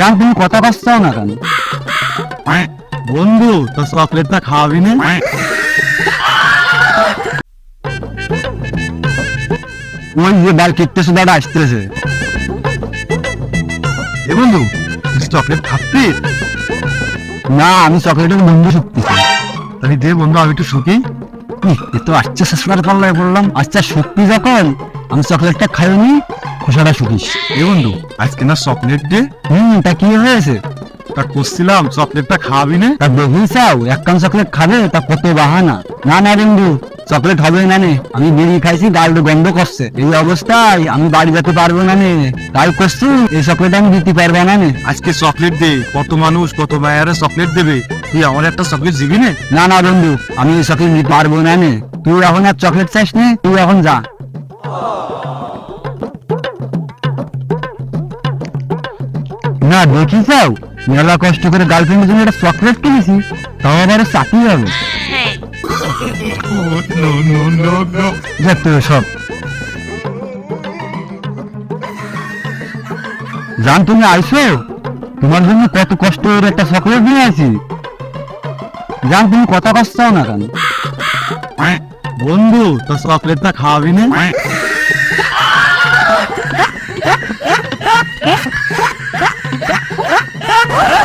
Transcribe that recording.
জান তুমি কথা পাচ্ছাও না কেন? বন্ধু তো চকলেটটা খাওয়াবি না। ওই যে বাল কিটতেছে দাদা আসতেছে। এ বন্ধু চকলেট খাচ্ছি না আমি চকলেটের বন্ধু শুকতেছি। তাহলে দে বন্ধু আমি একটু শুকি। এ তো আচ্ছা শেষবার পাল্লায় বললাম। আচ্ছা শুকতি যখন আমি চকলেটটা খাইনি খোসাটা শুকিস। এ বন্ধু আজকে না চকলেট দে হুম তা কি হয়েছে? তা করছিলাম চকলেটটা খাওয়াবি না। তা দেখি চাও এক কান চকলেট খাবে তা কত বাহানা। না না বন্ধু চকলেট হবে না নে। আমি বিড়ি খাইছি গাল গন্ধ করছে। এই অবস্থায় আমি বাড়ি যেতে পারব না নে। তাই করছি এই চকলেট আমি দিতে পারব না নে। আজকে চকলেট দে কত মানুষ কত মায়েরা চকলেট দেবে? তুই আমার একটা চকলেট দিবি না? না না বন্ধু আমি এই চকলেট দিতে পারব না নে। তুই এখন আর চকলেট চাইস নে তুই এখন যা। না দেখি চাও মেলা কষ্ট করে গার্লফ্রেন্ডের জন্য একটা চকলেট কিনেছি তাও আবার চাকরি হবে। দেখতে সব। জান তুমি আইসো? তোমার জন্য কত কষ্ট করে একটা চকলেট নিয়ে আছি জান তুমি কথা পাচ্ছাও না কেন? বন্ধু তো চকলেটটা খাওয়াবি না?